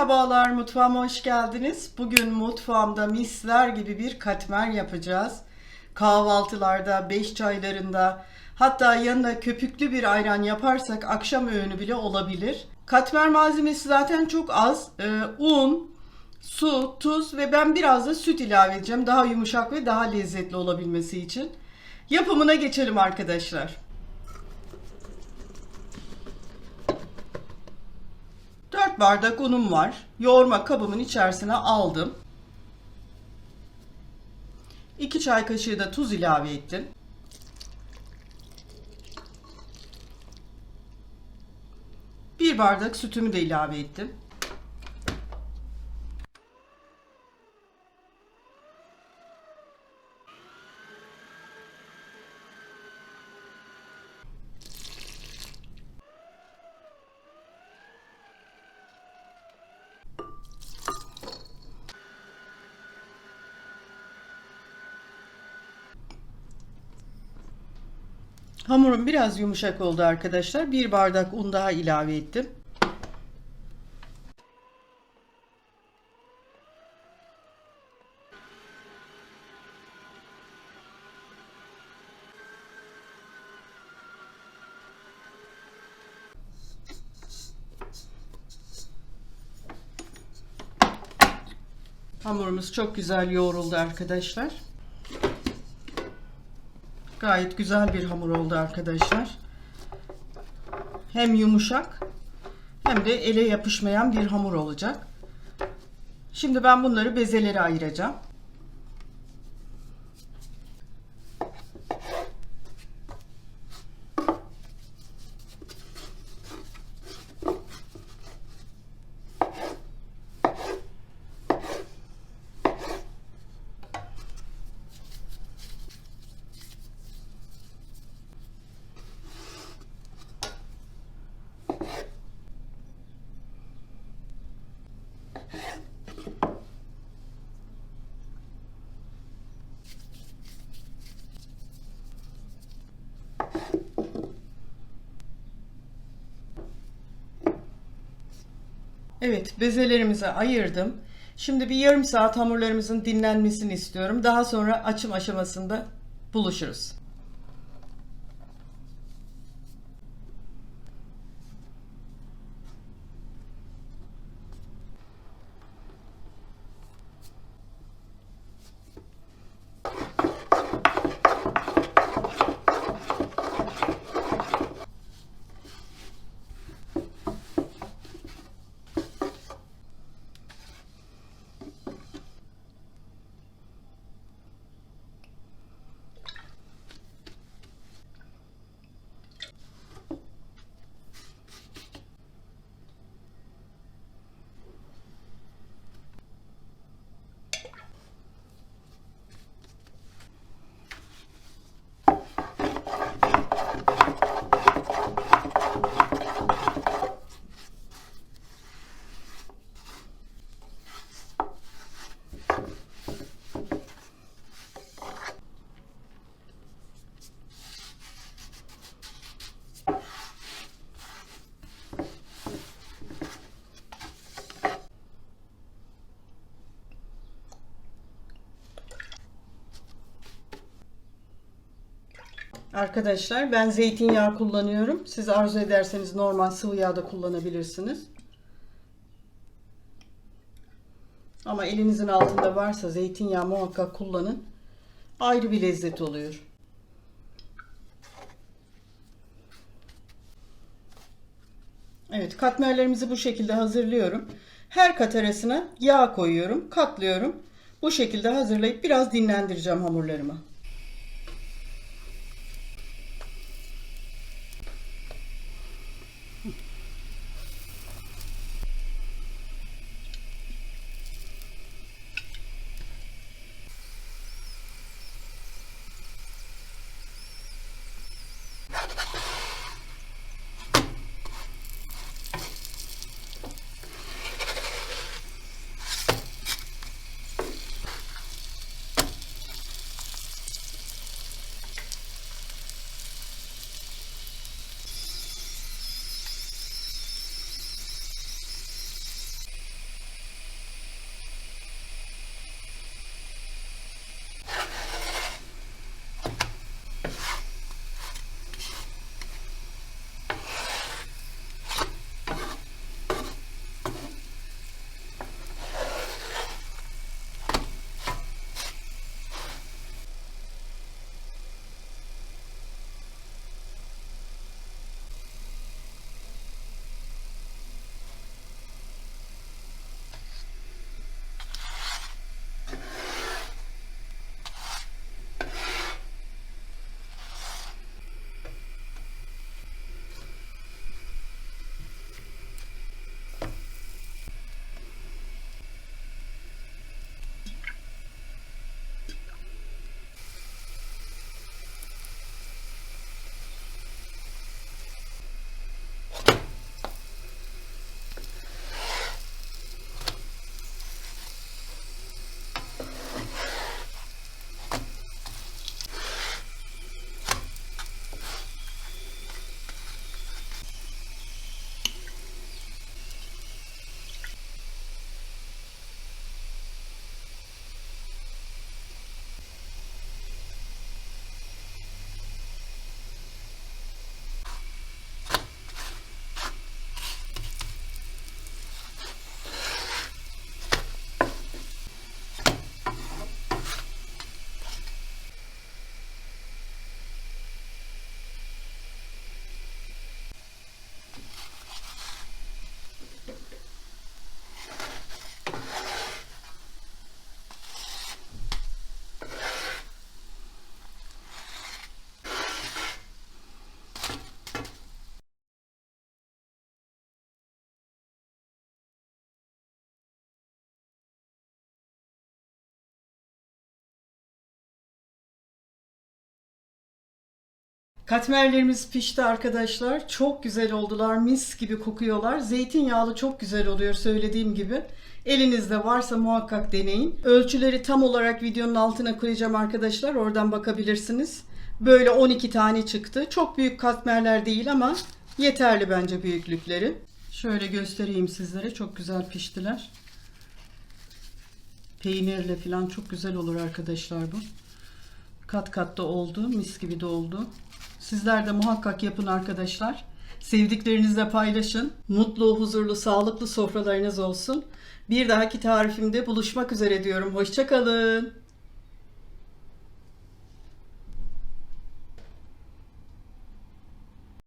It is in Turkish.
Merhabalar, mutfağıma hoş geldiniz. Bugün mutfağımda misler gibi bir katmer yapacağız. Kahvaltılarda, beş çaylarında, hatta yanına köpüklü bir ayran yaparsak akşam öğünü bile olabilir. Katmer malzemesi zaten çok az. Ee, un, su, tuz ve ben biraz da süt ilave edeceğim. Daha yumuşak ve daha lezzetli olabilmesi için. Yapımına geçelim arkadaşlar. Bardak unum var. Yoğurma kabımın içerisine aldım. 2 çay kaşığı da tuz ilave ettim. Bir bardak sütümü de ilave ettim. Hamurum biraz yumuşak oldu arkadaşlar. Bir bardak un daha ilave ettim. Hamurumuz çok güzel yoğruldu arkadaşlar. Gayet güzel bir hamur oldu arkadaşlar. Hem yumuşak hem de ele yapışmayan bir hamur olacak. Şimdi ben bunları bezelere ayıracağım. Evet, bezelerimizi ayırdım. Şimdi bir yarım saat hamurlarımızın dinlenmesini istiyorum. Daha sonra açım aşamasında buluşuruz. Arkadaşlar ben zeytinyağı kullanıyorum. Siz arzu ederseniz normal sıvı yağ da kullanabilirsiniz. Ama elinizin altında varsa zeytinyağı muhakkak kullanın. Ayrı bir lezzet oluyor. Evet katmerlerimizi bu şekilde hazırlıyorum. Her kat arasına yağ koyuyorum, katlıyorum. Bu şekilde hazırlayıp biraz dinlendireceğim hamurlarımı. Katmerlerimiz pişti arkadaşlar. Çok güzel oldular. Mis gibi kokuyorlar. Zeytinyağlı çok güzel oluyor söylediğim gibi. Elinizde varsa muhakkak deneyin. Ölçüleri tam olarak videonun altına koyacağım arkadaşlar. Oradan bakabilirsiniz. Böyle 12 tane çıktı. Çok büyük katmerler değil ama yeterli bence büyüklükleri. Şöyle göstereyim sizlere. Çok güzel piştiler. Peynirle falan çok güzel olur arkadaşlar bu. Kat kat da oldu. Mis gibi de oldu. Sizler de muhakkak yapın arkadaşlar. Sevdiklerinizle paylaşın. Mutlu, huzurlu, sağlıklı sofralarınız olsun. Bir dahaki tarifimde buluşmak üzere diyorum. Hoşçakalın.